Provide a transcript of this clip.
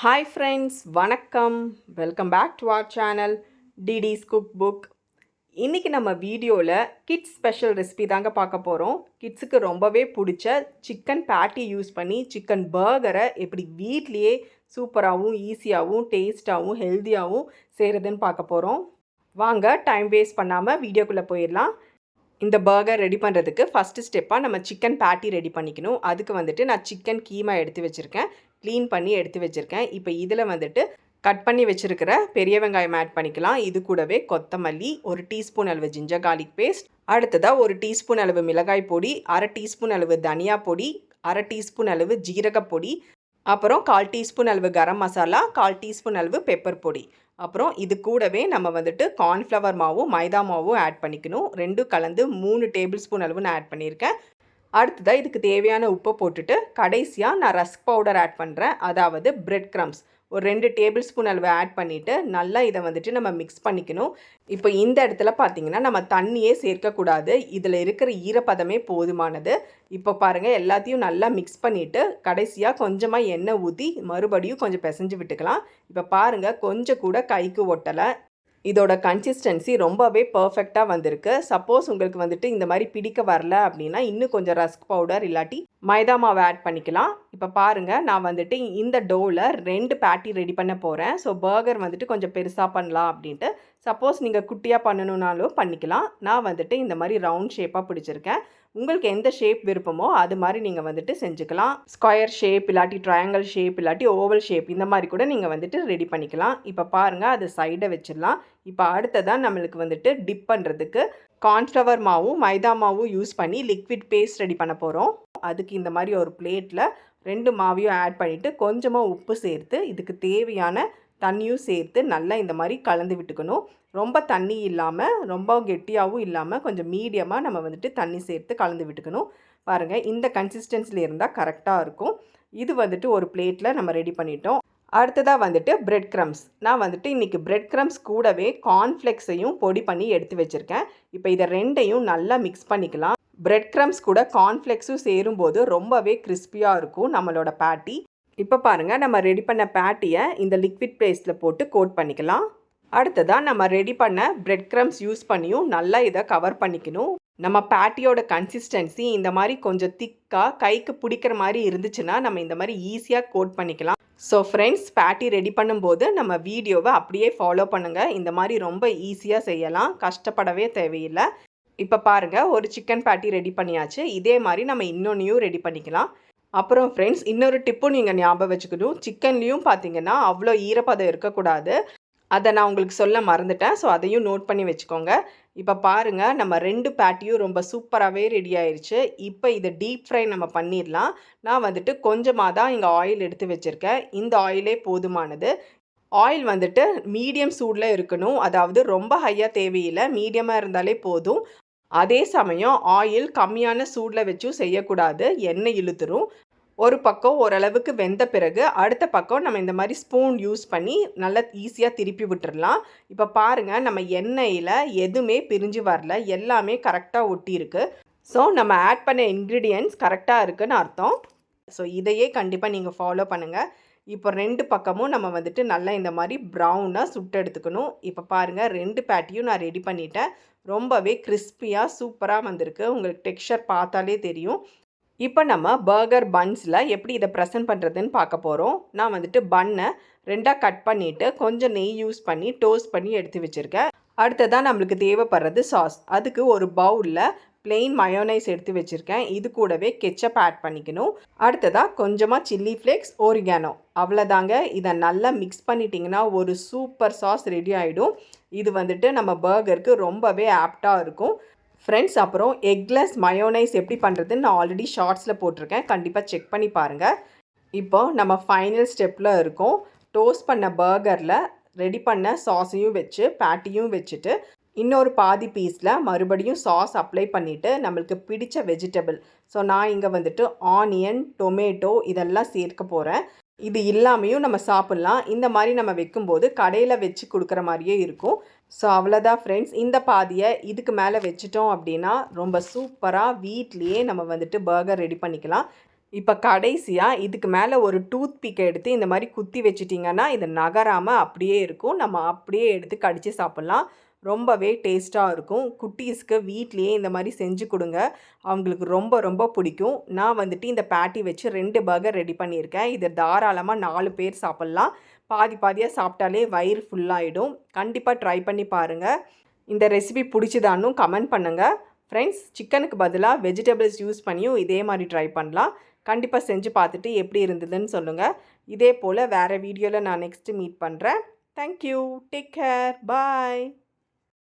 Hi friends வணக்கம். Welcome back to our channel DD's cook book இன்றைக்கி நம்ம வீடியோவில் கிட்ஸ் ஸ்பெஷல் ரெசிபி தாங்க பார்க்க போகிறோம் கிட்ஸுக்கு ரொம்பவே பிடிச்ச சிக்கன் பேட்டி யூஸ் பண்ணி சிக்கன் பர்கரை எப்படி வீட்லேயே சூப்பராகவும் ஈஸியாகவும் டேஸ்ட்டாகவும் ஹெல்த்தியாகவும் செய்கிறதுன்னு பார்க்க போகிறோம் வாங்க டைம் வேஸ்ட் பண்ணாமல் வீடியோக்குள்ளே போயிடலாம். இந்த பர்கர் ரெடி பண்ணுறதுக்கு ஃபஸ்ட்டு ஸ்டெப்பாக நம்ம சிக்கன் பேட்டி ரெடி பண்ணிக்கணும். அதுக்கு வந்துட்டு நான் சிக்கன் கீமா எடுத்து வச்சுருக்கேன். க்ளீன் பண்ணி எடுத்து வச்சுருக்கேன். இப்போ இதில் வந்துட்டு கட் பண்ணி வச்சுருக்கிற பெரிய வெங்காயம் ஆட் பண்ணிக்கலாம். இது கூடவே கொத்தமல்லி ஒரு டீஸ்பூன் அளவு ஜிஞ்சர் கார்லிக் பேஸ்ட் அடுத்ததாக ஒரு டீஸ்பூன் அளவு மிளகாய் பொடி அரை டீஸ்பூன் அளவு தனியா பொடி அரை டீஸ்பூன் அளவு ஜீரக பொடி அப்புறம் கால் டீஸ்பூன் அளவு கரம் மசாலா கால் டீஸ்பூன் அளவு பெப்பர் பொடி. அப்புறம் இது கூடவே நம்ம வந்துட்டு கார்ன்ஃப்ளவர் மாவும் மைதா மாவும் ஆட் பண்ணிக்கணும். ரெண்டும் கலந்து மூணு டேபிள் ஸ்பூன் அளவு நான் ஆட் பண்ணியிருக்கேன். அடுத்ததாக இதுக்கு தேவையான உப்பை போட்டுட்டு கடைசியாக நான் ரஸ்க் பவுடர் ஆட் பண்ணுறேன் அதாவது பிரெட் க்ரம்ஸ் ஒரு ரெண்டு டேபிள் ஸ்பூன் அளவு ஆட் பண்ணிவிட்டு நல்லா இதை வந்துட்டு நம்ம மிக்ஸ் பண்ணிக்கணும். இப்போ இந்த இடத்துல பார்த்தீங்கன்னா நம்ம தண்ணியே சேர்க்கக்கூடாது. இதில் இருக்கிற ஈரப்பதமே போதுமானது. இப்போ பாருங்கள் எல்லாத்தையும் நல்லா மிக்ஸ் பண்ணிவிட்டு கடைசியாக கொஞ்சமாக எண்ணெய் ஊற்றி மறுபடியும் கொஞ்சம் பிசைஞ்சு விட்டுக்கலாம். இப்போ பாருங்கள் கொஞ்சம் கூட கைக்கு ஒட்டலை. இதோட கன்சிஸ்டன்சி ரொம்பவே பர்ஃபெக்டாக வந்திருக்கு. சப்போஸ் உங்களுக்கு வந்துட்டு இந்த மாதிரி பிடிக்க வரல அப்படின்னா இன்னும் கொஞ்சம் ரஸ்க் பவுடர் இல்லாட்டி மைதா மாவை ஆட் பண்ணிக்கலாம். இப்போ பாருங்கள் நான் வந்துட்டு இந்த டோவில் ரெண்டு பேட்டி ரெடி பண்ண போகிறேன் ஸோ பர்கர் வந்துட்டு கொஞ்சம் பெருசாக பண்ணலாம் அப்படின்ட்டு. சப்போஸ் நீங்கள் குட்டியாக பண்ணணுன்னாலும் பண்ணிக்கலாம். நான் வந்துட்டு இந்த மாதிரி ரவுண்ட் ஷேப்பாக பிடிச்சிருக்கேன். உங்களுக்கு எந்த ஷேப் விருப்பமோ அது மாதிரி நீங்கள் வந்துட்டு செஞ்சுக்கலாம். ஸ்கொயர் ஷேப் இல்லாட்டி ட்ரையாங்கல் ஷேப் இல்லாட்டி ஓவல் ஷேப் இந்த மாதிரி கூட நீங்கள் வந்துட்டு ரெடி பண்ணிக்கலாம். இப்போ பாருங்கள் அது சைடை வச்சிடலாம். இப்போ அடுத்ததான் நம்மளுக்கு வந்துட்டு டிப் பண்ணுறதுக்கு கார்ன்ஃப்ளவர் மாவும் மைதா மாவும் யூஸ் பண்ணி லிக்விட் பேஸ்ட் ரெடி பண்ண போகிறோம் அதுக்கு இந்த மாதிரி ஒரு பிளேட்டில் ரெண்டு மாவையும் ஆட் பண்ணிவிட்டு கொஞ்சமாக உப்பு சேர்த்து இதுக்கு தேவையான தண்ணியும் சேர்த்து நல்லா இந்த மாதிரி கலந்து விட்டுக்கணும். ரொம்ப தண்ணி இல்லாமல் ரொம்ப கெட்டியாகவும் இல்லாமல் கொஞ்சம் மீடியமாக நம்ம வந்துட்டு தண்ணி சேர்த்து கலந்து விட்டுக்கணும். பாருங்கள் இந்த கன்சிஸ்டன்சியில் இருந்தால் கரெக்டாக இருக்கும். இது வந்துட்டு ஒரு பிளேட்டில் நம்ம ரெடி பண்ணிட்டோம். அடுத்ததாக வந்துட்டு பிரெட் க்ரம்ஸ் நான் வந்துட்டு இன்றைக்கி பிரெட் க்ரம்ஸ் கூடவே கார்ன்ஃப்ளெக்ஸையும் பொடி பண்ணி எடுத்து வச்சுருக்கேன். இப்போ இதை ரெண்டையும் நல்லா மிக்ஸ் பண்ணிக்கலாம். பிரெட் க்ரம்ஸ் கூட கார்ன்ஃப்ளெக்ஸும் சேரும்போது ரொம்பவே கிறிஸ்பியாக இருக்கும் நம்மளோட பேட்டி இப்போ பாருங்கள் நம்ம ரெடி பண்ண பேட்டியை இந்த லிக்விட் பேஸ்ட்டில் போட்டு கோட் பண்ணிக்கலாம். அடுத்ததாக நம்ம ரெடி பண்ண பிரெட் க்ரம்ஸ் யூஸ் பண்ணியும் நல்லா இதை கவர் பண்ணிக்கணும். நம்ம பேட்டியோட கன்சிஸ்டன்சி இந்த மாதிரி கொஞ்சம் திக்காக கைக்கு பிடிக்கிற மாதிரி இருந்துச்சுன்னா நம்ம இந்த மாதிரி ஈஸியாக கோட் பண்ணிக்கலாம். ஸோ ஃப்ரெண்ட்ஸ் பேட்டி ரெடி பண்ணும்போது நம்ம வீடியோவை அப்படியே ஃபாலோ பண்ணுங்கள் இந்த மாதிரி ரொம்ப ஈஸியாக செய்யலாம். கஷ்டப்படவே தேவையில்லை. இப்போ பாருங்கள் ஒரு சிக்கன் பேட்டி ரெடி பண்ணியாச்சு. இதே மாதிரி நம்ம இன்னொன்றையும் ரெடி பண்ணிக்கலாம். அப்புறம் ஃப்ரெண்ட்ஸ் இன்னொரு டிப்பும் நீங்கள் ஞாபகம் வச்சுக்கணும். சிக்கன்லேயும் பார்த்தீங்கன்னா அவ்வளோ ஈரப்பதம் இருக்கக்கூடாது. அதை நான் உங்களுக்கு சொல்ல மறந்துட்டேன். ஸோ அதையும் நோட் பண்ணி வச்சுக்கோங்க. இப்போ பாருங்கள் நம்ம ரெண்டு பேட்டியும் ரொம்ப சூப்பராகவே ரெடி ஆயிடுச்சு இப்போ இதை டீப் ஃப்ரை நம்ம பண்ணிடலாம். நான் வந்துட்டு கொஞ்சமாக தான் இங்கே ஆயில் எடுத்து வச்சுருக்கேன். இந்த ஆயிலே போதுமானது. ஆயில் வந்துட்டு மீடியம் சூடில் இருக்கணும். அதாவது ரொம்ப ஹையாக தேவையில்லை. மீடியமாக இருந்தாலே போதும். அதே சமயம் ஆயில் கம்மியான சூடில் வச்சும் செய்யக்கூடாது. எண்ணெய் இழுத்துரும். ஒரு பக்கம் ஓரளவுக்கு வெந்த பிறகு அடுத்த பக்கம் நம்ம இந்த மாதிரி ஸ்பூன் யூஸ் பண்ணி நல்லா ஈஸியாக திருப்பி விட்டுடலாம் இப்போ பாருங்கள் நம்ம எண்ணெயில் எதுவுமே பிரிஞ்சு வரல. எல்லாமே கரெக்டாக ஒட்டியிருக்கு. ஸோ நம்ம ஆட் பண்ண இன்க்ரீடியன்ட்ஸ் கரெக்டாக இருக்குன்னு அர்த்தம். ஸோ இதையே கண்டிப்பாக நீங்கள் ஃபாலோ பண்ணுங்கள் இப்போ ரெண்டு பக்கமும் நம்ம வந்துட்டு நல்லா இந்த மாதிரி ப்ரௌனாக சுட்டு எடுத்துக்கணும். இப்போ பாருங்கள் ரெண்டு பேட்டியும் நான் ரெடி பண்ணிட்டேன். ரொம்பவே கிறிஸ்பியாக சூப்பராக வந்திருக்கு. உங்களுக்கு டெக்ஸ்சர் பார்த்தாலே தெரியும். இப்போ நம்ம பர்கர் பன்ஸில் எப்படி இதை ப்ரெசென்ட் பண்ணுறதுன்னு பார்க்க போகிறோம் நான் வந்துட்டு பன்னை ரெண்டாக கட் பண்ணிவிட்டு கொஞ்சம் நெய் யூஸ் பண்ணி டோஸ்ட் பண்ணி எடுத்து வச்சுருக்கேன். அடுத்ததாக நம்மளுக்கு தேவைப்படுறது சாஸ் அதுக்கு ஒரு பவுலில் பிளெயின் மயோனைஸ் எடுத்து வச்சுருக்கேன். இது கூடவே கெச்சப் ஆட் பண்ணிக்கணும். அடுத்ததாக கொஞ்சமாக சில்லி ஃப்ளேக்ஸ் ஓரிகானோ அவ்வளோதாங்க இதை நல்லா மிக்ஸ் பண்ணிட்டிங்கன்னா ஒரு சூப்பர் சாஸ் ரெடி ஆகிடும் இது வந்துட்டு நம்ம பர்கருக்கு ரொம்பவே ஆப்டாக இருக்கும். ஃப்ரெண்ட்ஸ் அப்புறம் எக்லெஸ் மயோனைஸ் எப்படி பண்ணுறதுன்னு நான் ஆல்ரெடி ஷார்ட்ஸில் போட்டிருக்கேன். கண்டிப்பாக செக் பண்ணி பாருங்கள் இப்போ நம்ம ஃபைனல் ஸ்டெப்பில் இருக்கோம். டோஸ்ட் பண்ண பர்கரில் ரெடி பண்ண சாஸையும் வச்சு பேட்டியும் வச்சுட்டு இன்னொரு பாதி பீஸில் மறுபடியும் சாஸ் அப்ளை பண்ணிவிட்டு நம்மளுக்கு பிடித்த வெஜிடபிள் ஸோ நான் இங்கே வந்துட்டு ஆனியன் டொமேட்டோ இதெல்லாம் சேர்க்க போகிறேன் இது இல்லாமையும் நம்ம சாப்பிட்லாம். இந்த மாதிரி நம்ம வைக்கும்போது கடையில் வச்சு கொடுக்குற மாதிரியே இருக்கும். ஸோ அவ்வளோதான் ஃப்ரெண்ட்ஸ் இந்த பாதியை இதுக்கு மேலே வச்சுட்டோம் அப்படின்னா ரொம்ப சூப்பராக வீட்லேயே நம்ம வந்துட்டு பர்கர் ரெடி பண்ணிக்கலாம். இப்போ கடைசியாக இதுக்கு மேலே ஒரு டூத் பிக்கை எடுத்து இந்த மாதிரி குத்தி வச்சிட்டிங்கன்னா இது நகராமல் அப்படியே இருக்கும். நம்ம அப்படியே எடுத்து கடித்து சாப்பிட்லாம். ரொம்பவே டேஸ்ட்டாக இருக்கும். குட்டீஸ்க்கு வீட்லேயே இந்த மாதிரி செஞ்சு கொடுங்க. அவங்களுக்கு ரொம்ப ரொம்ப பிடிக்கும். நான் வந்துட்டு இந்த பேட்டி வச்சு ரெண்டு பர்கர் ரெடி பண்ணியிருக்கேன். இதை தாராளமாக நாலு பேர் சாப்பிட்லாம். பாதி பாதியாக சாப்பிட்டாலே வயிறு ஃபுல்லாகிடும் கண்டிப்பாக ட்ரை பண்ணி பாருங்கள் இந்த ரெசிபி பிடிச்சதான்னு கமெண்ட் பண்ணுங்கள் ஃப்ரெண்ட்ஸ் சிக்கனுக்கு பதிலாக வெஜிடபிள்ஸ் யூஸ் பண்ணியும் இதே மாதிரி ட்ரை பண்ணலாம். கண்டிப்பாக செஞ்சு பார்த்துட்டு எப்படி இருந்ததுன்னு சொல்லுங்கள் இதே போல் வேறு வீடியோவில் நான் நெக்ஸ்ட்டு மீட் பண்ணுறேன் thank you take care bye